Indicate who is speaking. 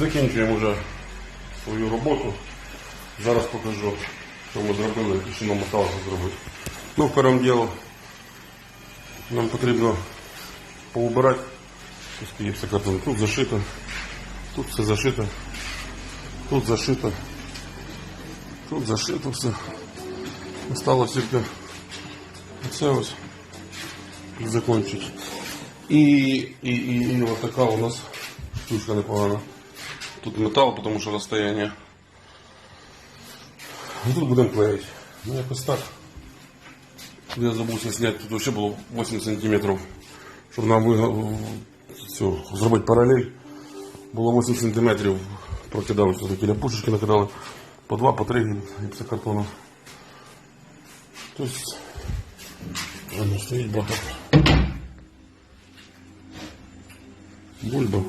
Speaker 1: Закінчуємо вже свою роботу. Зараз покажу, що ми зробили і що нам залишилося зробити. Ну, першим ділом нам потрібно поубирати куски гіпсокартону. Тут зашито, тут все зашито, тут зашито, тут зашито все. Осталось тільки оце ось закончить. І, і, і, і от така у нас штучка непогана. Тут метал, тому що розстояння. І тут будемо клеїти. Ну якось так. Я забувся зняти, тут вообще було 8 сантиметрів, щоб нам ви- цю, зробити паралель. Було 8 сантиметрів, прокидали сюди такі ляпушечки накидали. По 2, по 3 гіпсокартону. Тобто, воно стоїть багато. Бульба.